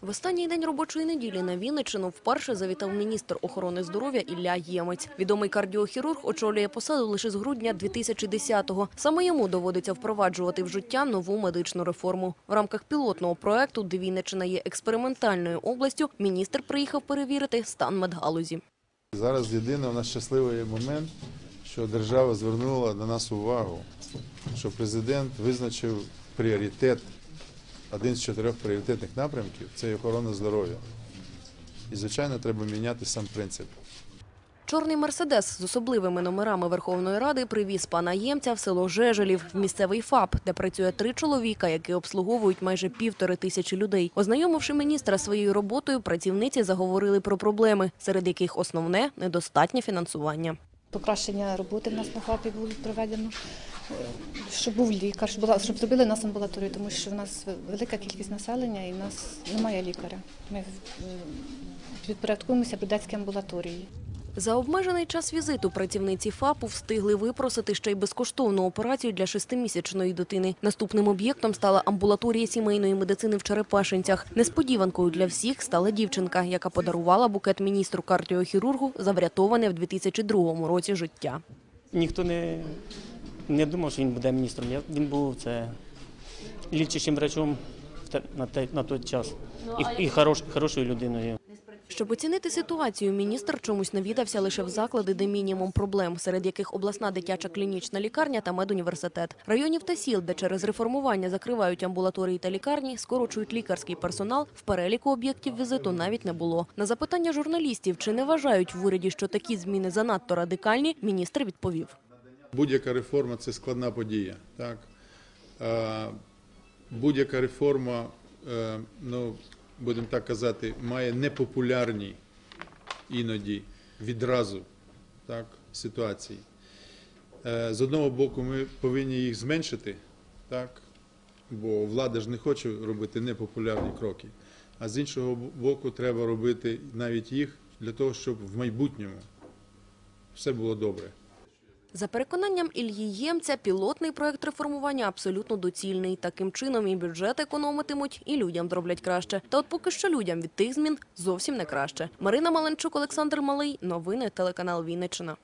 В останній день робочої неділі на Вінниччину вперше завітав міністр охорони здоров'я Ілля Ємець. Відомий кардіохірург очолює посаду лише з грудня 2010-го. Саме йому доводиться впроваджувати в життя нову медичну реформу. В рамках пілотного проекту, де Вінниччина є експериментальною областю, міністр приїхав перевірити стан медгалузі. Зараз єдиний у нас щасливий момент, що держава звернула на нас увагу, що президент визначив пріоритет, один з чотирьох пріоритетних напрямків це охорона здоров'я. І, звичайно, треба міняти сам принцип. Чорний мерседес з особливими номерами Верховної Ради привіз пана Ємця в село Жежелів, в місцевий ФАП, де працює три чоловіка, які обслуговують майже півтори тисячі людей. Ознайомивши міністра своєю роботою, працівниці заговорили про проблеми, серед яких основне – недостатнє фінансування. Покращення роботи в нас на ФАПі було проведено, щоб був лікар, щоб, була, щоб зробили нас амбулаторію, тому що в нас велика кількість населення і в нас немає лікаря. Ми підпорядкуємося бредецькій амбулаторії. За обмежений час візиту працівниці ФАПу встигли випросити ще й безкоштовну операцію для шестимісячної дитини. Наступним об'єктом стала амбулаторія сімейної медицини в Черепашинцях. Несподіванкою для всіх стала дівчинка, яка подарувала букет міністру кардіохірургу за врятоване в 2002 році життя. Ніхто не, не думав, що він буде міністром. Я- Він був це лічащим врачом на, те- на той час і, і хорош, хорошою людиною. Щоб оцінити ситуацію, міністр чомусь навідався лише в заклади, де мінімум проблем, серед яких обласна дитяча клінічна лікарня та медуніверситет. Районів та сіл, де через реформування закривають амбулаторії та лікарні, скорочують лікарський персонал, в переліку об'єктів візиту навіть не було. На запитання журналістів, чи не вважають в уряді, що такі зміни занадто радикальні, міністр відповів. Будь-яка реформа це складна подія. Так? Будь-яка реформа, е, ну, будемо так казати, має непопулярні іноді відразу так, ситуації. Е, З одного боку, ми повинні їх зменшити, так? бо влада ж не хоче робити непопулярні кроки. А з іншого боку, треба робити навіть їх для того, щоб в майбутньому все було добре. За переконанням Ільї Ємця, пілотний проект реформування абсолютно доцільний. Таким чином і бюджет економитимуть, і людям зроблять краще. Та от поки що людям від тих змін зовсім не краще. Марина Маленчук, Олександр Малий. Новини телеканал Вінниччина.